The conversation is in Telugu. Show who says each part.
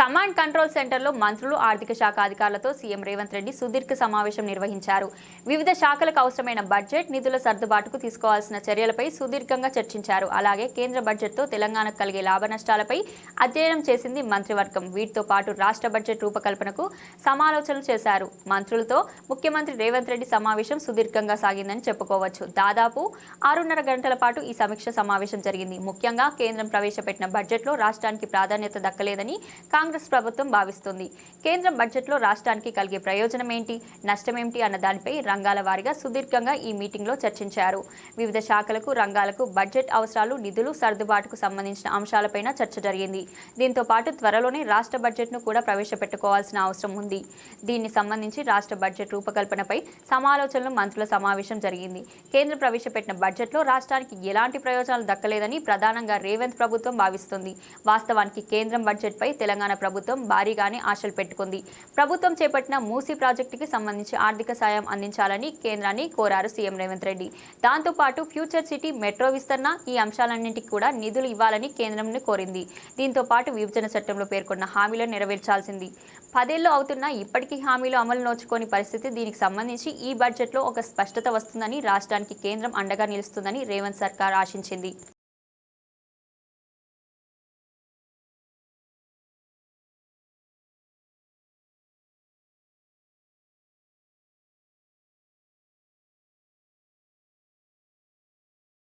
Speaker 1: కమాండ్ కంట్రోల్ సెంటర్లో మంత్రులు ఆర్థిక శాఖ అధికారులతో సీఎం రేవంత్ రెడ్డి సుదీర్ఘ సమావేశం నిర్వహించారు. వివిధ శాఖలకు అవసరమైన బడ్జెట్ నిధుల సర్దుబాటుకు తీసుకోవాల్సిన చర్యలపై సుదీర్ఘంగా చర్చించారు. అలాగే కేంద్ర బడ్జెట్తో తెలంగాణకు కలిగే లాభ నష్టాలపై అధ్యయనం చేసింది మంత్రివర్గం. వీటితో పాటు రాష్ట్ర బడ్జెట్ రూపకల్పనకు సమాలోచనలు చేశారు. మంత్రులతో ముఖ్యమంత్రి రేవంత్ రెడ్డి సమావేశం సుదీర్ఘంగా సాగిందని చెప్పుకోవచ్చు. దాదాపు ఆరున్నర గంటల పాటు ఈ సమీక్ష సమావేశం జరిగింది. ముఖ్యంగా కేంద్రం ప్రవేశపెట్టిన బడ్జెట్లో రాష్ట్రానికి ప్రాధాన్యత దక్కలేదని కాంగ్రెస్ ప్రభుత్వం భావిస్తుంది. కేంద్రం బడ్జెట్లో రాష్ట్రానికి కలిగే ప్రయోజనం ఏంటి నష్టమేంటి అన్న దానిపై రంగాల వారీగా సుదీర్ఘంగా ఈ మీటింగ్లో చర్చించారు. వివిధ శాఖలకు రంగాలకు బడ్జెట్ అవసరాలు నిధులు సర్దుబాటుకు సంబంధించిన అంశాలపైన చర్చ జరిగింది. దీంతో పాటు త్వరలోనే రాష్ట్ర బడ్జెట్ను కూడా ప్రవేశపెట్టుకోవాల్సిన అవసరం ఉంది. దీన్ని సంబంధించి రాష్ట్ర బడ్జెట్ రూపకల్పనపై సమాలోచనలు మంత్రుల సమావేశం జరిగింది. కేంద్రం ప్రవేశపెట్టిన బడ్జెట్లో రాష్ట్రానికి ఎలాంటి ప్రయోజనాలు దక్కలేదని ప్రధానంగా రేవంత్ ప్రభుత్వం భావిస్తుంది. వాస్తవానికి కేంద్రం బడ్జెట్పై తెలంగాణ ప్రభుత్వం భారీగానే ఆశలు పెట్టుకుంది. ప్రభుత్వం చేపట్టిన మూసీ ప్రాజెక్టుకి సంబంధించి ఆర్థిక సాయం అందించాలని కేంద్రాన్ని కోరారు సీఎం రేవంత్ రెడ్డి. దాంతోపాటు ఫ్యూచర్ సిటీ మెట్రో విస్తరణ ఈ అంశాలన్నింటికి కూడా నిధులు ఇవ్వాలని కేంద్రంను కోరింది. దీంతో పాటు విభజన చట్టంలో పేర్కొన్న హామీలను నెరవేర్చాల్సింది. పదేళ్ళు అవుతున్న ఇప్పటికీ హామీలు అమలు నోచుకోని పరిస్థితి దీనికి సంబంధించి ఈ బడ్జెట్లో ఒక స్పష్టత వస్తుందని రాష్ట్రానికి కేంద్రం అండగా నిలుస్తుందని రేవంత్ సర్కార్ ఆశించింది.